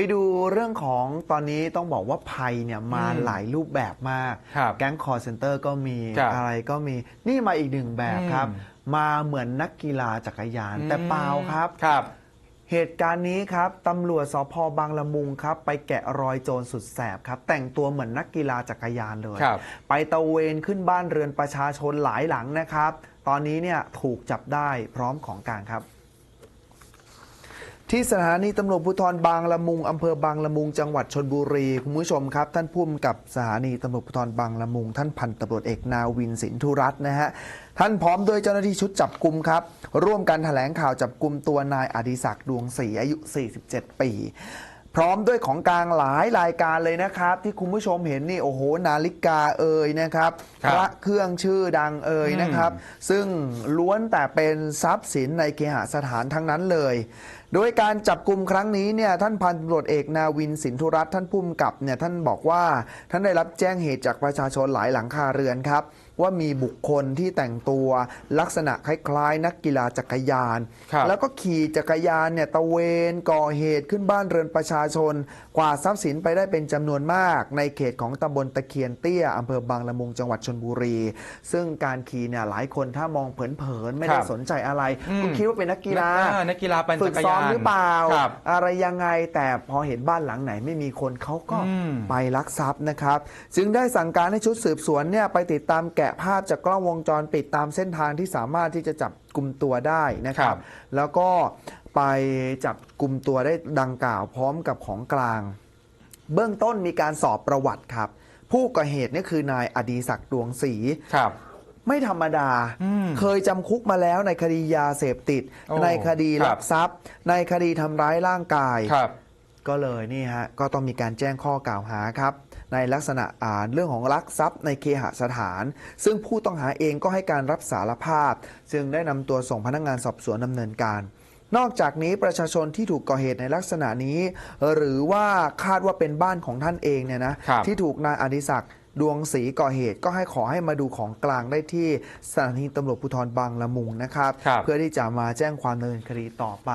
ไปดูเรื่องของตอนนี้ต้องบอกว่าภัยเนี่ยมาอืมหลายรูปแบบมาก ครับแก๊งคอร์เซนเตอร์ก็มีครับอะไรก็มีนี่มาอีกหนึ่งแบบครับ อืม มาเหมือนนักกีฬาจักรยาน แต่เปล่าครับ ครับ เหตุการณ์นี้ครับตำรวจสพบางละมุงครับ ไปแกะรอยโจรสุดแสบครับ แต่งตัวเหมือนนักกีฬาจักรยานเลย ครับ ไปตะเวนขึ้นบ้านเรือนประชาชนหลายหลังนะครับ ตอนนี้เนี่ยถูกจับได้พร้อมของกลางครับ ที่สถานีตำรวจภูธรบางละมุงอำเภอบางละมุงจังหวัดชนบุรีคุณผู้ชมครับ ท่านผู้กำกับสถานีตำรวจภูธรบางละมุง ท่านพันตำรวจเอกนาวินสินธุรัตน์นะฮะท่านพร้อมด้วยเจ้าหน้าที่ชุดจับกลุ่มครับ ร่วมกันแถลงข่าวจับกลุ่มตัวนายอดิศักดิ์ดวงศรีอายุ 47 ปี พร้อมด้วยของกลางหลายรายการเลยนะครับ ที่คุณผู้ชมเห็นนี่โอ้โห นาฬิกาเอ่ยนะครับครับพระเครื่องชื่อดังเอ่ยนะครับ ซึ่งล้วนแต่เป็นทรัพย์สินในเคหสถานทั้งนั้นเลยโดยการจับกลุ่มครั้งนี้เนี่ยท่านพันตำรวจเอกนาวินสินธุรัตน์ท่านผู้กำกับเนี่ยท่านบอกว่าท่านได้รับแจ้งเหตุจากประชาชนหลายหลังคาเรือนครับ ว่ามีบุคคลที่แต่งตัวลักษณะคล้ายๆ นักกีฬาจักรยาน ครับ แล้วก็ขี่จักรยานเนี่ยตะเวนก่อเหตุขึ้นบ้านเรือนประชาชน กว่าดทรัพย์สินไปได้เป็นจำนวนมาก ในเขตของตำบลตะเคียนเตี้ยอำเภอบางละมุงจังหวัดชนบุรี ซึ่งการขี่เนี่ยหลายคนถ้ามองเผินๆไม่ได้ครับสนใจอะไร อืมก็คิดว่าเป็นนักกีฬาเออนักกีฬาปั่นฝึจักกรซ้อยามนหรือเปล่า ครับอะไรยังไงแต่พอเห็นบ้านหลังไหนไม่มีคนเขาก็อืม ไปลักทรัพย์นะครับ จึงได้สั่งการให้ชุดสืบสวนเนี่ยไปติดตามแกะภาพจากกล้องวงจรปิดตามเส้นทางที่สามารถที่จะจับกลุ่มตัวได้นะครับครับแล้วก็ไปจับกลุ่มตัวได้ดังกล่าวพร้อมกับของกลาง เบื้องต้นมีการสอบประวัติครับ ผู้ก่อเหตุเนี่ยคือนายอดีศักดิ์ดวงศรี ครับ ไม่ธรรมดาอืมเคยจำคุกมาแล้วในคดียาเสพติด โอ้ในคดีครัลับกทรัพย์ ในคดีทำร้ายร่างกาย ครับ ก็เลยนี่ฮะก็ต้องมีการแจ้งข้อกล่าวหาครับ ในลักษณะอ่านเรื่องของลักทรัพย์ในเคหสถาน ซึ่งผู้ต้องหาเองก็ให้การรับสารภาพ จึงได้นำตัวส่งพนักงานสอบสวนดำเนินการ นอกจากนี้ประชาชนที่ถูกก่อเหตุในลักษณะนี้ หรือว่าคาดว่าเป็นบ้านของท่านเองเนี่ยนะครับ ที่ถูกนายอดิศักดิ์ ดวงศรีก่อเหตุก็ให้ขอให้มาดูของกลางได้ที่สถานีตำรวจภูธรบางละมุงนะครับครับเพื่อที่จะมาแจ้งความดำเนินคดีต่อไป